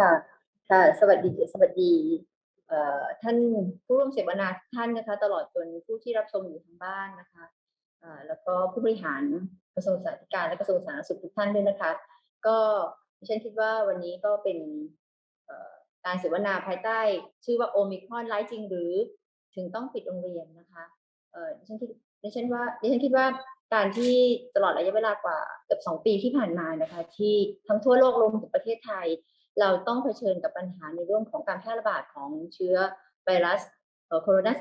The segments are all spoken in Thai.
ค่ะค่ะสวัสดีสวัสดีท่านผู้ร่วมเสวนาท่านนะคะตลอดจนผู้ที่รับชมอยู่ทางบ้านนะคะแล้วก็ผู้บริหารกระทรวงสาธารณการและกระทรวงสาธารณสุขทุกท่านด้วยนะคะ ก็ดิฉันคิดว่าวันนี้ก็เป็นการเสวนาภายใต้ ชื่อว่าโอมิครอนไลฟ์จริงหรือถึงต้องปิดโรงเรียนนะคะดิฉันคิดดิฉันว่าดิฉันคิดว่าการที่ตลอดระยะเวลากว่าเกือบสองปีที่ผ่านมานะคะ ที่ทั้งทั่วโลกรวมถึงประเทศไทย เราต้องเผชิญกับปัญหาในเรื่องของการแพร่ระบาดของเชื้อไวรัสโคโรนา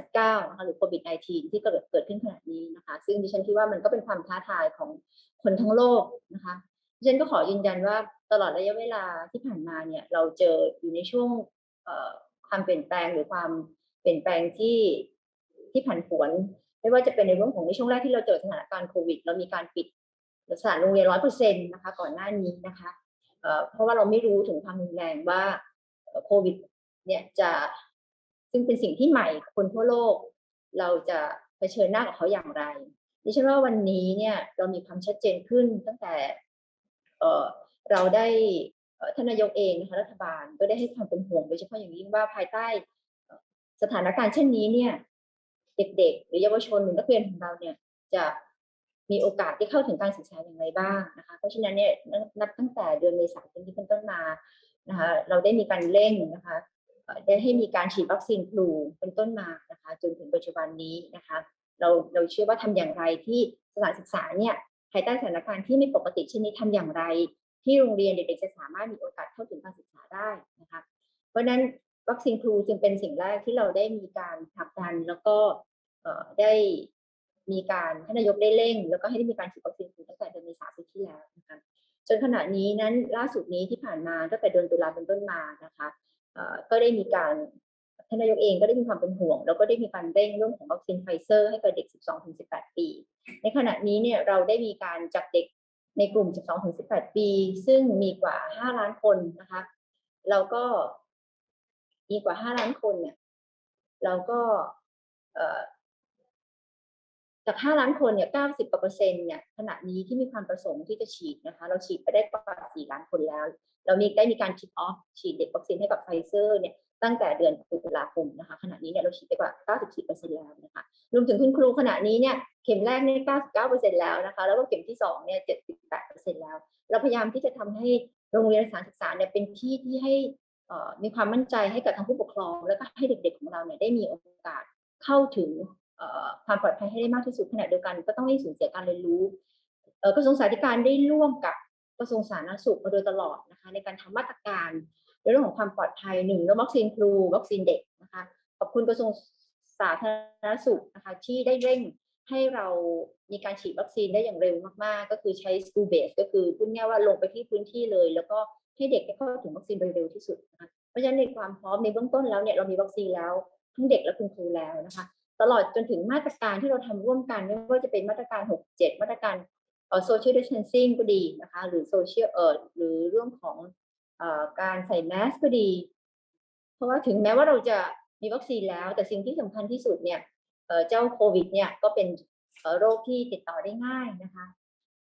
19นะคะหรือโควิด -19 ที่เกิดเกิดขึ้นขณะนี้นะคะ ซึ่งดิฉันคิดว่ามันก็เป็นความท้าทายของคนทั้งโลกนะคะดิฉันก็ขอยืนยันว่าตลอดระยะเวลาที่ผ่านมาเนี่ยเราเจออยู่ในช่วงความเปลี่ยนแปลงหรือความเปลี่ยนแปลงที่ที่ผันผวน ไม่ว่าจะเป็นในเรื่องของในช่วงแรกที่เราเจอสถานการณ์โควิด เรามีการปิดสถานโรงเรียนร้อยเปอร์เซ็นต์นะคะก่อนหน้านี้นะคะ เพราะว่าเราไม่รู้ถึงความรุนแรงว่าโควิด เนี่ยจะซึ่งเป็นสิ่งที่ใหม่คนทั่วโลก เราจะเผชิญหน้ากับเขาอย่างไรดิฉันว่าวันนี้เนี่ยเรามีความชัดเจนขึ้นตั้งแต่เราได้ท่านนายกเองนะคะรัฐบาลก็ได้ให้ความเป็นห่วงโดยเฉพาะอย่างยิ่งว่าภายใต้สถานการณ์เช่นนี้เนี่ย เด็กๆ หรือเยาวชนหรือนักเรียนของเราเนี่ยจะ มีโอกาสที่เข้าถึงการศึกษาอย่างไรบ้างนะคะ เพราะฉะนั้นเนี่ยนับตั้งแต่เดือนเมษายนที่เป็นต้นมานะคะ เราได้มีการเร่งนะคะได้ให้มีการฉีดวัคซีนฟลูเป็นต้นมานะคะ จนถึงปัจจุบันนี้นะคะ เราเราเชื่อว่าทำอย่างไรที่สถานศึกษาเนี่ยภายใต้สถานการณ์ที่ไม่ปกติเช่นนี้ทำอย่างไร ที่โรงเรียนเด็กๆจะสามารถมีโอกาสเข้าถึงการศึกษาได้นะคะ เพราะฉะนั้นวัคซีนฟลูจึงเป็นสิ่งแรกที่เราได้มีการผลักดันแล้วก็ได้ มีการท่านนายกได้เร่ง แล้วก็ให้ได้มีการฉีดวัคซีนตั้งแต่เดือนเมษายนที่แล้วนะคะจนขณะนี้นั้นล่าสุดนี้ที่ผ่านมาตั้งแต่เดือนตุลาเป็นต้นมานะคะก็ได้มีการท่านนายกเองก็ได้มีความเป็นห่วง แล้วก็ได้มีการเร่งเรื่องของวัคซีนไฟเซอร์ให้กับเด็ก 12-18 ปี ในขณะนี้เนี่ยเราได้มีการจับเด็กในกลุ่ม 12-18 ปี ซึ่งมีกว่า 5 ล้านคนนะคะเราก็มีกว่า 5 ล้านคนเนี่ยเราก็ จาก 5 ล้านคนเนี่ย90กว่าเปอร์เซ็นต์เนี่ยขณะนี้ที่มีความประสงค์ที่จะฉีดนะคะ เราฉีดไปได้กว่า 4 ล้านคนแล้ว เรามีได้มีการฉีดออฟฉีดเด็กวัคซีนให้กับไฟเซอร์เนี่ยตั้งแต่เดือนตุลาคมนะคะ ขณะนี้เนี่ยเราฉีดไปกว่า 94%แล้วนะคะรวมถึงคุณครูขณะนี้เนี่ยเข็มแรกเนี่ย99%แล้วนะคะแล้วก็เข็มที่2เนี่ย78%แล้ว เราพยายามที่จะทำให้โรงเรียนสถานศึกษาเนี่ยเป็นที่ที่ให้มีความมั่นใจให้กับทางผู้ปกครอง แล้วก็ให้เด็กๆของเราเนี่ยได้มีโอกาสเข้าถึง ความปลอดภัยให้ได้มากที่สุดขณะเดียวกัน ก็ต้องไม่สูญเสียการเรียนรู้กระทรวงสาธารณสุขได้ร่วมกับกระทรวงสาธารณสุขมาโดยตลอดนะคะในการทำมาตรการในเรื่องของความปลอดภัยหนึ่งเรื่องวัคซีนฟลูวัคซีนเด็กนะคะขอบคุณกระทรวงสาธารณสุขนะคะที่ได้เร่งให้เรามีการฉีดวัคซีนได้อย่างเร็วมากๆ ก็คือใช้ school base ก็คือพูดง่ายว่าลงไปที่พื้นที่เลย แล้วก็ให้เด็กได้เข้าถึงวัคซีนโดยเร็วที่สุดนะคะเพราะฉะนั้นในความพร้อมในเบื้องต้นแล้วเนี่ยเรามีวัคซีนแล้วทั้งเด็กและคุณครูแล้วนะคะ ตลอดจนถึงมาตรการที่เราทำร่วมกันไม่ว่าจะเป็นมาตรการ 6 7 มาตรการเอ่อ social distancing ก็ดีนะคะ หรือ social เอ่อหรือเรื่องของเอ่อการใส่แมสก็ดี เพราะว่าถึงแม้ว่าเราจะมีวัคซีนแล้ว แต่สิ่งที่สำคัญที่สุดเนี่ยเอ่อเจ้าโควิด เนี่ยก็เป็นโรคที่ติดต่อได้ง่ายนะคะ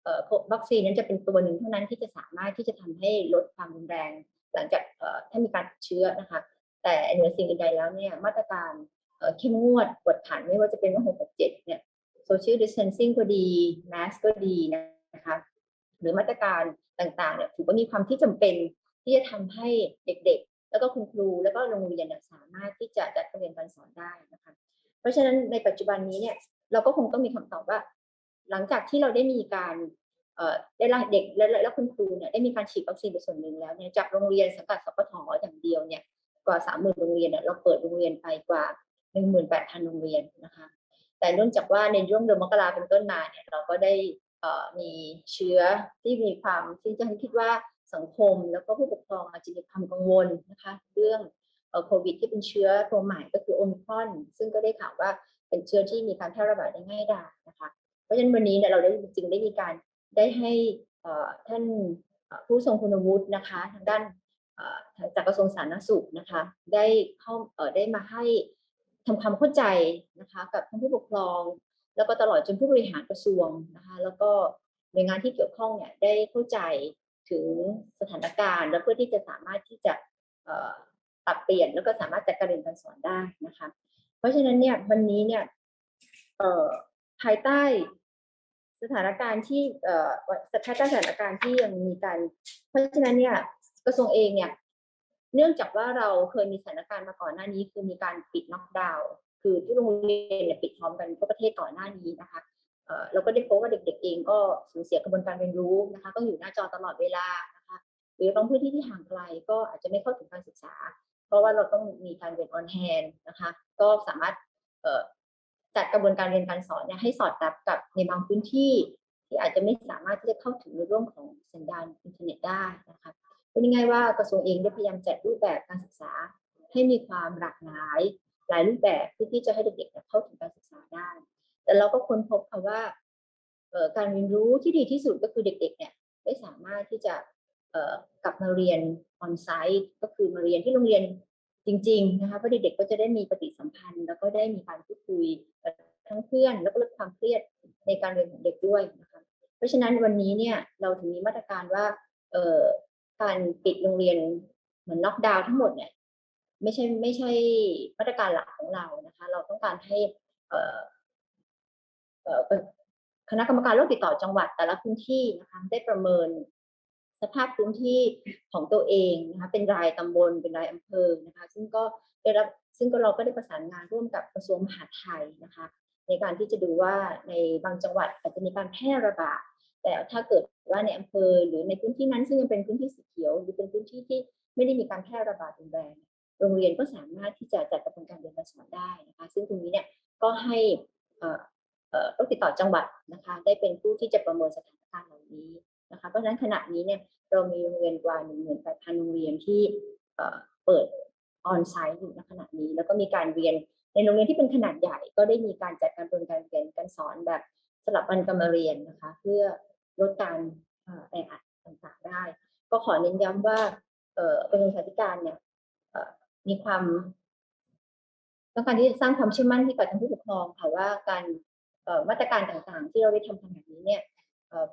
เอ่อวัคซีนนั้นจะเป็นตัวหนึ่งเท่านั้นที่จะสามารถที่จะทำให้ลดความรุนแรง หลังจากเอ่อถ้ามีการเชื้อนะคะ แต่เหนือสิ่งอื่นใดแล้วเนี่ยมาตรการ เข้มงวดกดขันไม่ว่าจะเป็นว่าหกเจ็ดเนี่ย social distancing ก็ดี mask ก็ดีนะคะหรือมาตรการต่างๆเนี่ยถือว่ามีความที่จำเป็นที่จะทำให้เด็กๆ แล้วก็คุณครูแล้วก็โรงเรียนสามารถที่จะจัดการเรียนการสอนได้นะคะเพราะฉะนั้นในปัจจุบันนี้เนี่ยเราก็คงต้องมีคำตอบว่า หลังจากที่เราได้มีการได้รับเด็กและและคุณครูเนี่ยได้มีการฉีดวัคซีนไปส่วนหนึ่งแล้วเนี่ยจากโรงเรียนสังกัดสปทอย่างเดียวเนี่ยกว่าสามหมื่นโรงเรียนเนี่ยเราเปิดโรงเรียนไปกว่า 18,000 โรงเรียนนะคะ แต่เนื่องจากว่าในช่วงเดือนมกราเป็นต้นมาเนี่ยเราก็ได้มีเชื้อที่มีความที่จะคิดว่าสังคมแล้วก็ผู้ปกครองอาจจะมีความกังวลนะคะ เรื่องโควิดที่เป็นเชื้อตัวใหม่ก็คือโอมิครอน ซึ่งก็ได้ข่าวว่าเป็นเชื้อที่มีการแพร่ระบาดได้ง่ายดายนะคะ เพราะฉะนั้นวันนี้เนี่ยเราได้จริงได้มีการได้ให้ท่านผู้ทรงคุณวุฒินะคะ ทางด้านจากกระทรวงสาธารณสุขนะคะ ได้เข้าได้มาให้ ทำความเข้าใจนะคะกับทั้งผู้ปกครอง แล้วก็ตลอดจนผู้บริหารกระทรวงนะคะแล้วก็หน่วยงานที่เกี่ยวข้องเนี่ยได้เข้าใจถึงสถานการณ์ และเพื่อที่จะสามารถที่จะปรับเปลี่ยนแล้วก็สามารถจัดการเรียนการสอนได้นะคะ เพราะฉะนั้นเนี่ยวันนี้เนี่ยภายใต้สถานการณ์ที่ภายใต้สถานการณ์ที่ยังมีการ เพราะฉะนั้นเนี่ยกระทรวงเองเนี่ย เนื่องจากว่าเราเคยมีสถานการณ์มาก่อนหน้านี้ คือมีการปิดน็อกดาวน์คือที่โรงเรียนเนี่ยปิดพร้อมกันทั่วประเทศก่อนหน้านี้นะคะเราก็ได้พบว่าเด็กๆเองก็สูญเสียกระบวนการเรียนรู้นะคะต้องอยู่หน้าจอตลอดเวลานะคะหรือบางพื้นที่ที่ห่างไกลก็อาจจะไม่เข้าถึงการศึกษา เพราะว่าเราต้องมีการเรียนออนแฮนนะคะก็สามารถจัดกระบวนการเรียนการสอนเนี่ยให้สอดรับกับในบางพื้นที่ ที่อาจจะไม่สามารถที่จะเข้าถึงในเรื่องของสัญญาณอินเทอร์เน็ตได้นะคะ พูดง่ายๆว่ากระทรวงเองได้พยายามจัดรูปแบบการศึกษาให้มีความหลากหลาย หลายรูปแบบเพื่อที่จะให้เด็กๆเข้าถึงการศึกษาได้ แต่เราก็ค้นพบค่ะว่าการเรียนรู้ที่ดีที่สุดก็คือเด็กๆเนี่ยได้สามารถที่จะกลับมาเรียนออนไซต์ก็คือมาเรียนที่โรงเรียนจริงๆนะคะเพราะเด็กๆก็จะได้มีปฏิสัมพันธ์ แล้วก็ได้มีการพูดคุยทั้งเพื่อน แล้วก็ลดความเครียดในการเรียนของเด็กด้วยนะคะเพราะฉะนั้นวันนี้เนี่ยเราถึงมีมาตรการว่า การปิดโรงเรียนเหมือนน็อกดาวน์ทั้งหมดเนี่ยไม่ใช่ไม่ใช่มาตรการหลักของเรานะคะ เราต้องการให้เคณะกรรมการโรคติดต่อจังหวัดแต่ละพื้นที่นะคะได้ประเมินสภาพพื้นที่ของตัวเองนะคะเป็นรายตำบลเป็นรายอำเภอนะคะ ซึ่งก็ได้รับซึ่งก็เราก็ได้ประสานงานร่วมกับกระทรวงมหาดไทยนะคะ ในการที่จะดูว่าในบางจังหวัดอาจจะมีการแพร่ระบาด แต่ถ้าเกิดว่าในอำเภอหรือในพื้นที่นั้นซึ่งยังเป็นพื้นที่สีเขียว หรือเป็นพื้นที่ที่ไม่ได้มีการแพร่ระบาดรุนแรงโรงเรียนก็สามารถที่จะจัดกระบวนการเรียนการสอนได้นะคะ ซึ่งตรงนี้เนี่ยก็ให้เอ่อเอ่อต้องติดต่อจังหวัดนะคะ ได้เป็นผู้ที่จะประเมินสถานการณ์เหล่านี้นะคะ เพราะฉะนั้นขณะนี้เนี่ยเรามีโรงเรียนกว่า1 8 0 0 0โรงเรียนที่เปิดออนไซต์อยู่ณขณะนี้ แล้วก็มีการเรียนในโรงเรียนที่เป็นขนาดใหญ่ ก็ได้มีการจัดการเรียนการเรียนการสอนแบบสลับวันกันมเรียนนะคะ เพื่อ ลดการเอ่อแออัดต่างๆได้ ก็ขอเน้นย้ำว่าเอ่อกระทรวงศึกาธิการเนี่ยมีความต้องการที่จะสร้างความเชื่อมั่นให้กับทั้งผู้ปกครองค่ะว่าการมาตรการต่างๆ ที่เราได้ทำขนาดนี้เนี่ย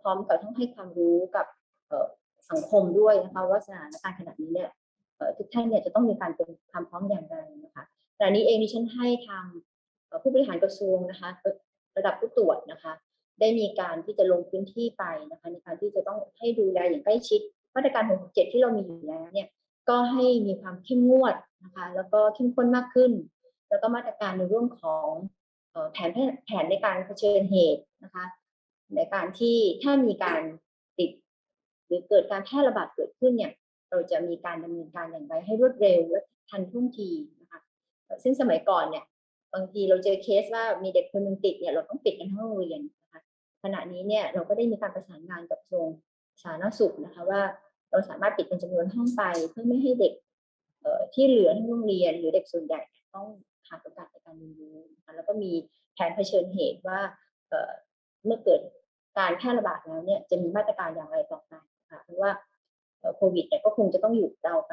พร้อมกับต้องให้ความรู้กับสังคมด้วยนะคะว่าสถานการณ์ขนาดนี้เนี่ยทุกท่านเนี่ยจะต้องมีการเตรียมความพร้อมอย่างไรนะคะขณะนี้เองดิฉันให้ทางผู้บริหารกระทรวงนะคะ ระดับผู้ตรวจนะคะ ได้มีการที่จะลงพื้นที่ไปนะคะในการที่จะต้องให้ดูแลอย่างใกล้ชิดมาตรการ 667 ที่เรามีอยู่แล้วเนี่ยก็ให้มีความเข้มงวดนะคะแล้วก็เข้มข้นมากขึ้น แล้วก็มาตรการในเรื่องของแผนแผนในการเผชิญเหตุนะคะในการที่ถ้ามีการติด หรือเกิดการแพร่ระบาดเกิดขึ้นเนี่ยเราจะมีการดำเนินการอย่างไรให้รวดเร็วและทันท่วงทีนะคะซึ่งสมัยก่อนเนี่ยบางทีเราเจอเคสว่ามีเด็กคนหนึงติดเนี่ยเราต้องปิดกันทั้งโรงเรียนนะคะ ขณะนี้เนี่ยเราก็ได้มีการประสานงานกับกระทรวงสาธารณสุขนะคะว่าเราสามารถปิดเป็นจำนวนห้องไปเพื่อไม่ให้เด็กเอ่อที่เหลือทั้งโรงเรียน หรือเด็กส่วนใหญ่ต้องขาดโอกาสในการเรียนรู้แล้วก็มีแผนเผชิญเหตุว่าเอ่อเมื่อเกิดการแพร่ระบาดแล้วเนี่ยจะมีมาตรการอย่างไรต่อไปนะคะเพราะว่าโควิดเนี่ยก็คงจะต้องอยู่เราไป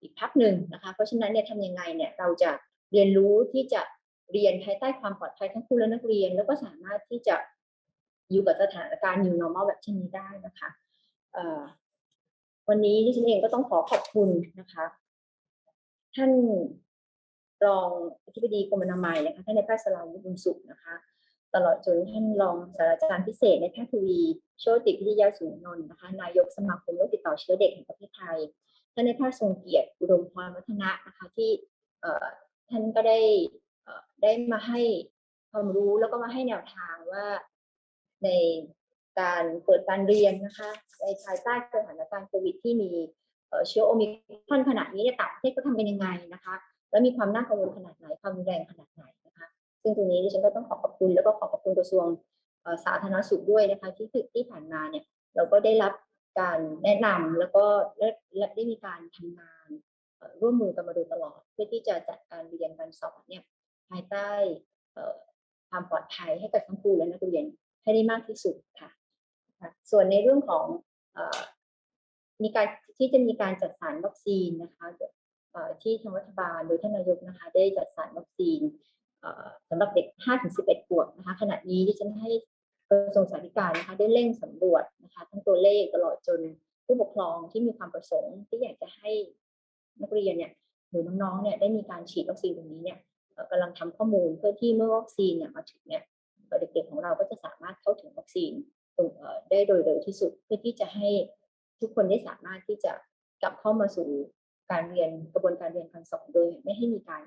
อีกพักหนึ่งนะคะ เพราะฉะนั้นเนี่ยทำยังไงเนี่ยเราจะเรียนรู้ที่จะเรียนภายใต้ความปลอดภัยทั้งครูและนักเรียน แล้วก็สามารถที่จะ อยู่กับสถานการณ์ new normal แบบเช่นนี้ได้นะคะวันนี้ดิฉันเองก็ต้องขอขอบคุณนะคะ ท่านรองอธิบดีกรมอนามัยนะคะท่านนายแพทย์สลาวุฒิบุญสุขนะคะ ตลอดจนท่านรองศาสตราจารย์พิเศษในแพทย์ทวีโชติพิทยาสูงนนท์นะคะ นายกสมาคมโรคติดต่อเชื้อเด็กแห่งประเทศไทยท่านนายแพทย์ทรงเกียรติอุดมพรวัฒนะนะคะ ที่ท่านก็ได้ได้มาให้ความรู้แล้วก็มาให้แนวทางว่า ในการเปิดการเรียนนะคะในภายใต้สถานการณ์โควิดที่มีเชื้อโอมิครอนขนาดนี้เนี่ยต่างประเทศก็ทำเป็นยังไงนะคะ แล้วมีความน่ากังวลขนาดไหนความรุนแรงขนาดไหนนะคะ ซึ่งตรงนี้ดิฉันก็ต้องขอขอบคุณแล้วก็ขอขอบคุณกระทรวงสาธารณสุขด้วยนะคะ ที่ที่ผ่านมาเนี่ยเราก็ได้รับการแนะนำแล้วก็และได้มีการทำงานร่วมมือกันมาโดยตลอด เพื่อที่จะจัดการเรียนการสอนเนี่ยภายใต้ความปลอดภัยให้กับทั้งครูและนักเรียน ให้ได้มากที่สุดค่ะ ส่วนในเรื่องของอมีการที่จะมีการจัดสรรวัคซีนนะคะที่ทางรัฐบาลโดยท่านนายกนะคะได้จัดสรรวัคซีนสำหรับเด็ก 5-11 ขวบนะคะขณะนี้ที่ฉันให้กระทรวงสาธารณสุขนะคะได้เร่งสำรวจนะคะทั้งตัวเลขตลอดจนผู้ปกครองที่มีความประสงค์ที่อยากจะให้นักเรียนเนี่ยหรือน้องๆเนี่ยได้มีการฉีดวัคซีนตรงนี้เนี่ยกำลังทำข้อมูลเพื่อที่เมื่อวัคซีนเนี่ยมาถึงเนี่ย เด็กๆของเราก็จะสามารถเข้าถึงวัคซีนได้โดยเร็วที่สุดเพื่อที่จะให้ทุกคนได้สามารถที่จะกลับเข้ามาสู่การเรียนกระบวนการเรียนการสอนโดย ไม่ให้มีการ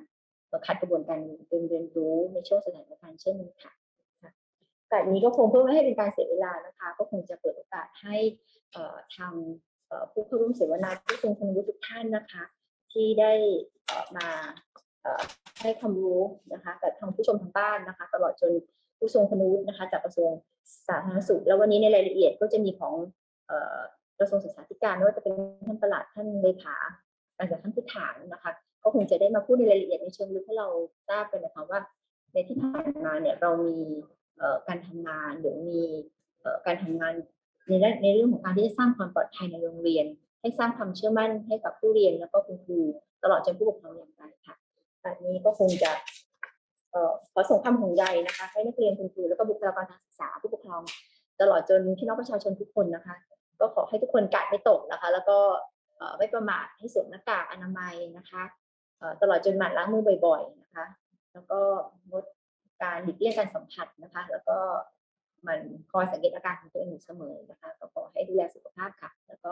ขัดกระบวนการเรียนเรียนรู้ในช่วงสถานการณ์เช่นนี้ค่ะแต่นี้ก็คงเพื่อไม่ให้เป็นการเสียเวลานะคะ ก็คงจะเปิดโอกาสให้ทางผู้เข้าร่วมเสวนาผู้ทรงคุณวุฒิทุกท่านนะคะ ที่ได้มาให้ความรู้นะคะกับทางผู้ชมทางบ้านนะคะ ตลอดจน ผู้ทรงคุณวุฒินะคะ จากกระทรวงสาธารณสุข แล้ววันนี้ในรายละเอียดก็จะมีของกระทรวงศึกษาธิการไม่ว่าจะเป็นท่านประหลัดท่านเลขาการจัดท่านผู้ถามนะคะ ก็คงจะได้มาพูดในรายละเอียดในเชิงลึกให้เราทราบกันนะคะว่า ในที่ผ่านมาเนี่ยเรามีการทำงานหรือมีการทำงานในด้านในเรื่องของการที่จะสร้างความปลอดภัยในโรงเรียน ให้สร้างความเชื่อมั่นให้กับผู้เรียนแล้วก็คุณครูตลอดจนผู้ปกครองอย่างไรค่ะแบบนี้ก็คงจะ ขอส่งความห่วงใยนะคะ ให้นักเรียนคุณครูแล้วก็บุคลากรทางศึกษาผู้ปกครอง ตลอดจนพี่น้องประชาชนทุกคนนะคะ ก็ขอให้ทุกคนกาดไม่ตกนะคะ แล้วก็ไม่ประมาทให้สวมหน้ากากอนามัยนะคะตลอดจนหมั่นล้างมือบ่อย ๆ นะคะ แล้วก็งดการหลีกเลี่ยงการสัมผัสนะคะ แล้วก็มันคอยสังเกตอาการของตัวเองอยู่เสมอนะคะก็ขอให้ดูแลสุขภาพค่ะ แล้วก็